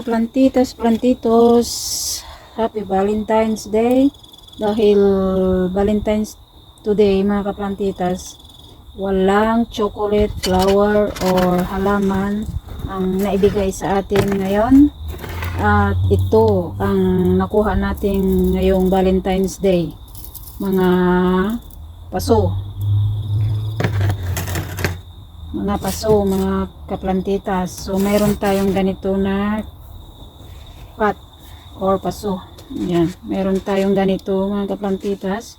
Mga plantitas, plantitos. Happy Valentine's Day. Dahil Valentine's today mga kaplantitas, walang chocolate, flower, or halaman ang naibigay sa atin ngayon. At ito ang nakuha natin ngayong Valentine's Day. Mga paso. Mga paso, mga kaplantitas. So, mayroon tayong ganito na pot or paso. Yan. Meron tayong ganito mga kaplantitas.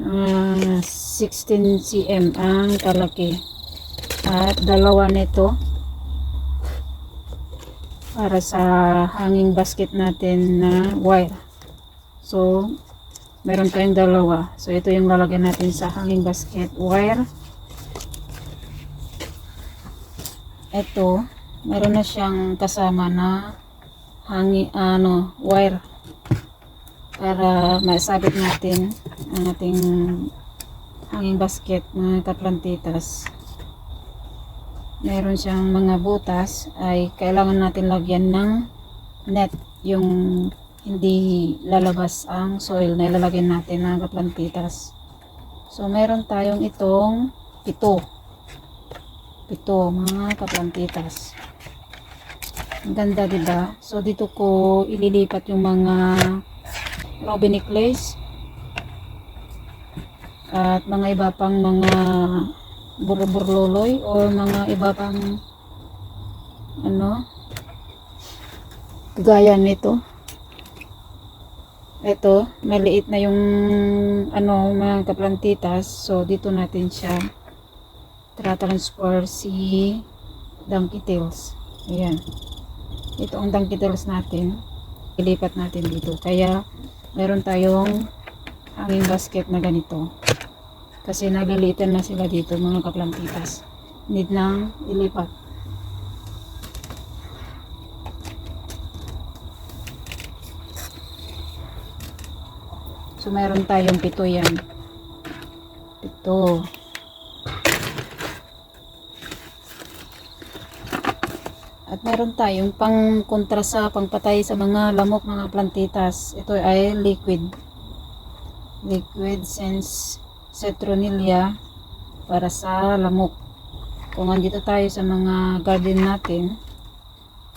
Ah, 16 cm ang kalaki. At dalawa nito para sa hanging basket natin na wire. So, meron tayong dalawa. So, ito yung lalagyan natin sa hanging basket wire. Ito, meron na siyang kasama na hangi, ano, wire. Para masabit natin ang ating hanging basket mga kaplantitas meron siyang mga butas ay kailangan natin lagyan ng net yung hindi lalabas ang soil na ilalagyan natin mga kaplantitas so meron tayong itong pito pito mga kaplantitas. Ang ganda, di? So, dito ko ililipat yung mga ruby necklace at mga iba pang mga burburloloy or mga iba pang ano gaya nito. Ito maliit na yung ano mga kaplantitas. So dito natin siya tra-transfer si donkey tails. Ayan. Ito ang donkey tails natin. Ilipat natin dito. Kaya meron tayong hanging basket na ganito. Kasi nalilitan na sila dito mga kaplantitas need nang ilipat. So meron tayong pito yan. Pito At meron tayong pang kontra sa pangpatay sa mga lamok mga plantitas. Ito ay liquid. Liquid sense citronella para sa lamok. Kung andito tayo sa mga garden natin,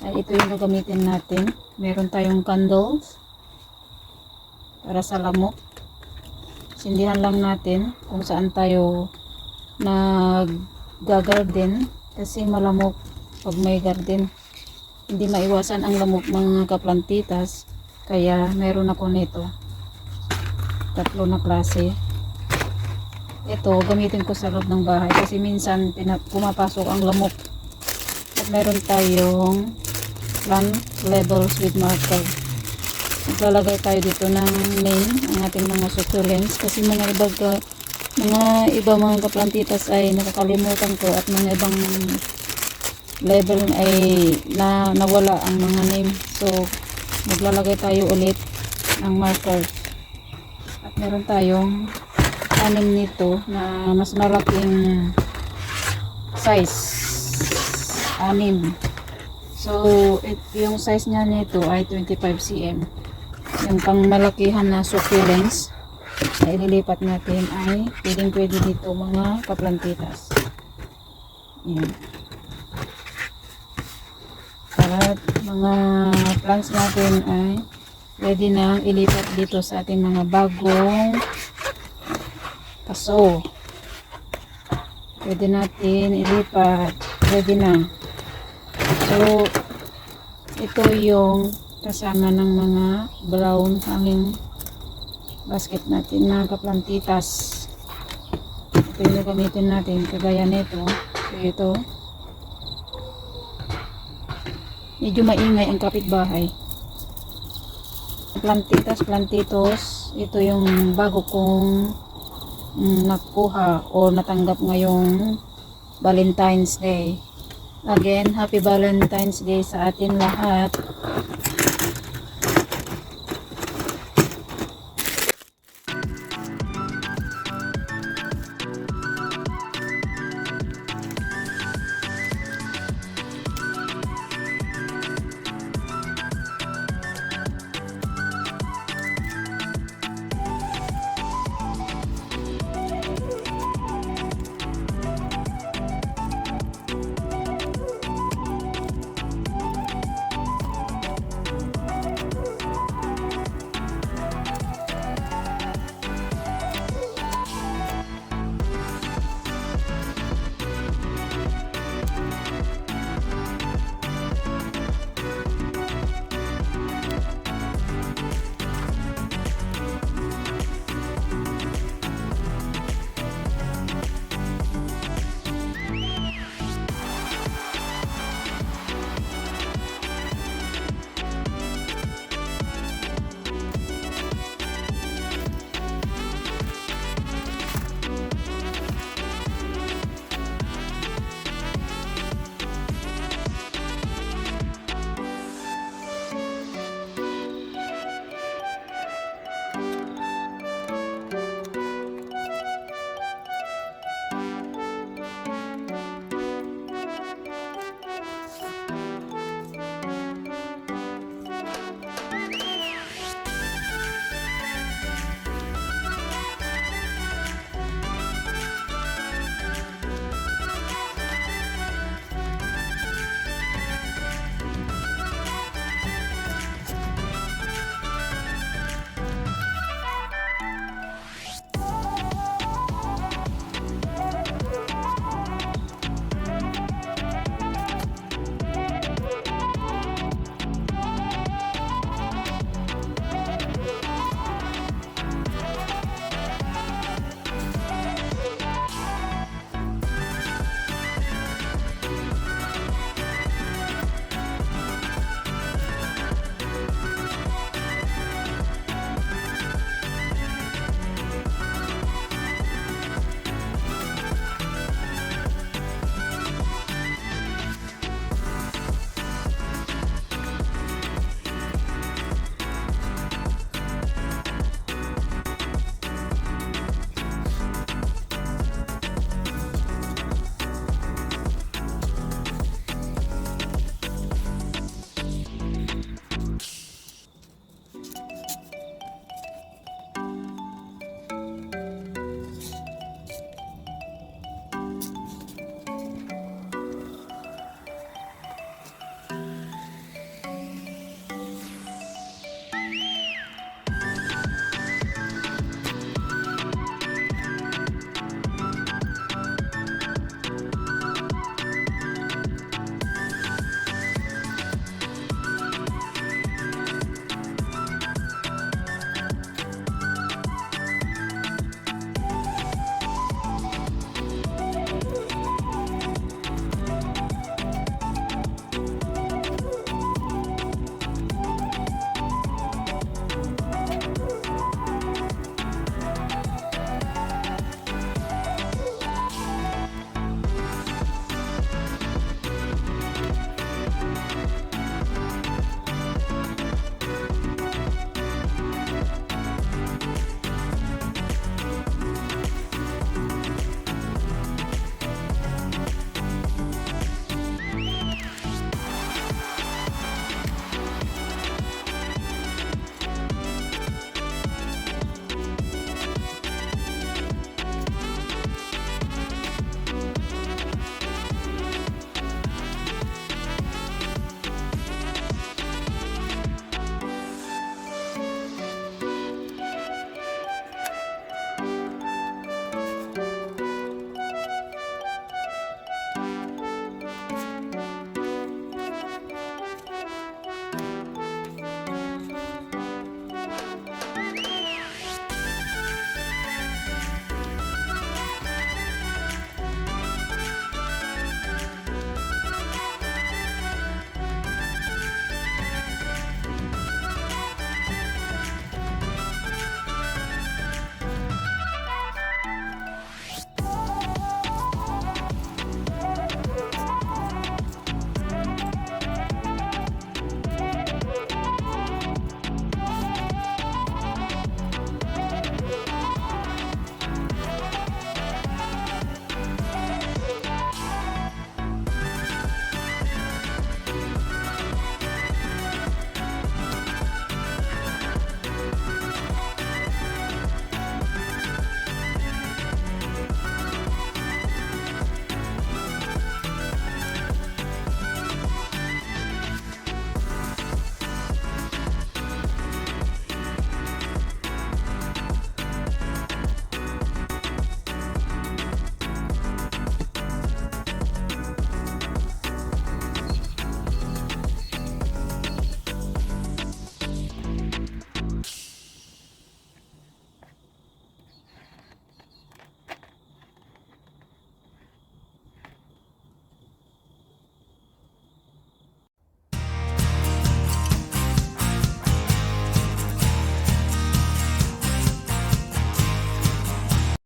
ay ito yung gagamitin natin. Meron tayong candles para sa lamok. Sindihan lang natin kung saan tayo nag-garden kasi malamok pag may garden. Hindi maiwasan ang lamok mga kaplantitas kaya meron ako nito. Tatlo na klase. Ito gamitin ko sa loob ng bahay kasi minsan pumapasok ang lamok. At meron tayong plant levels with marker. Maglalagay tayo dito ng name ang ating mga succulents kasi mga ibang mga iba mga kaplantitas ay nakakalimutan ko at mga ibang level ay na nawala ang mga name. So maglalagay tayo ulit ng marker. At meron tayong anim nito na mas malaking size. Anim. So it, yung size niya nito ay 25 cm. Yung pang malakihan na succulents na ililipat natin ay pwedeng pwede dito mga kaplantitas. Yan at mga plants natin ay ready na ilipat dito sa ating mga bagong paso. Pwede natin ilipat. Ready na. So ito yung kasama ng mga brown hanging basket natin na kaplantitas. Ito yung gamitin natin. Kagaya nito so ito medyo maingay ang kapitbahay. Plantitas plantitos. Ito yung bago kong mm, nakuha o natanggap ngayong Valentine's Day. Again happy Valentine's Day sa atin lahat